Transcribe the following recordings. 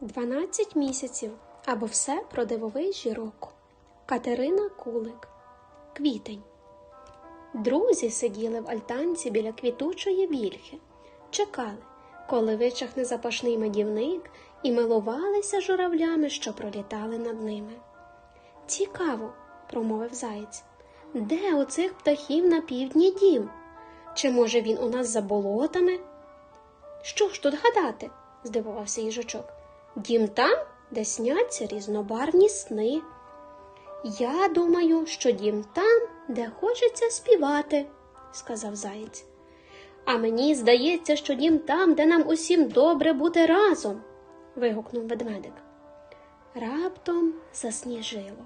12 місяців або все про дивовижі року. Катерина Кулик. Квітень. Друзі сиділи в альтанці біля квітучої вільхи, чекали, коли вичахне запашний медівник, і милувалися журавлями, що пролітали над ними. Цікаво, промовив заєць, де у цих птахів на півдні дім? Чи може він у нас за болотами? Що ж тут гадати? здивувався їжачок. Дім там, де сняться різнобарвні сни. Я думаю, що дім там, де хочеться співати, сказав заєць. А мені здається, що дім там, де нам усім добре бути разом, вигукнув ведмедик. Раптом засніжило.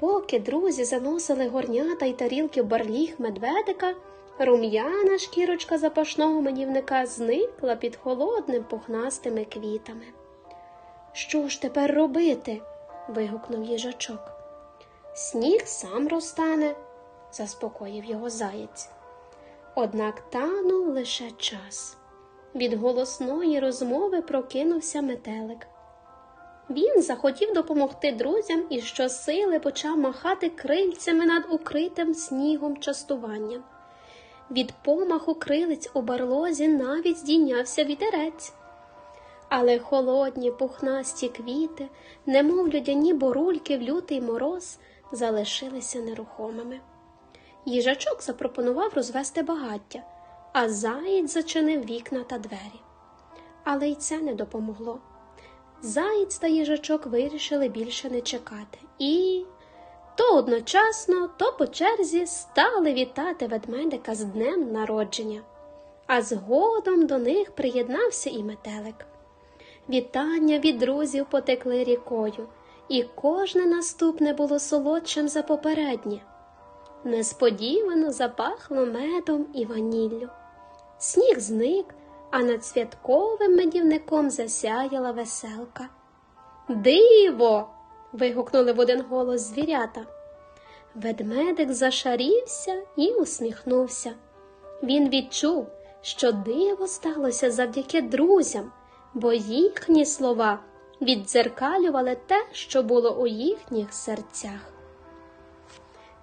Поки друзі заносили горнята й тарілки барліг медведика, рум'яна шкірочка запашного манівника зникла під холодним пухнастими квітами. Що ж тепер робити? вигукнув їжачок. Сніг сам розтане, заспокоїв його заєць. Однак танув лише час. Від голосної розмови прокинувся метелик. Він захотів допомогти друзям і щосили почав махати крильцями над укритим снігом частуванням. Від помаху крилиць у барлозі навіть здійнявся вітерець. Але холодні пухнасті квіти, немов людяні борульки в лютий мороз, залишилися нерухомими. Їжачок запропонував розвести багаття, а заєць зачинив вікна та двері. Але й це не допомогло. Заєць та їжачок вирішили більше не чекати і то одночасно, то по черзі стали вітати ведмедика з днем народження, а згодом до них приєднався і метелик. Вітання від друзів потекли рікою, і кожне наступне було солодшим за попереднє. Несподівано запахло медом і ваніллю. Сніг зник, а над святковим медівником засяяла веселка. Диво. вигукнули в один голос звірята. Ведмедик зашарівся і усміхнувся. Він відчув, що диво сталося завдяки друзям, бо їхні слова віддзеркалювали те, що було у їхніх серцях.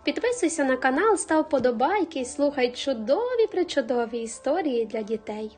Підписуйся на канал, став подобайки і слухай чудові причудові історії для дітей.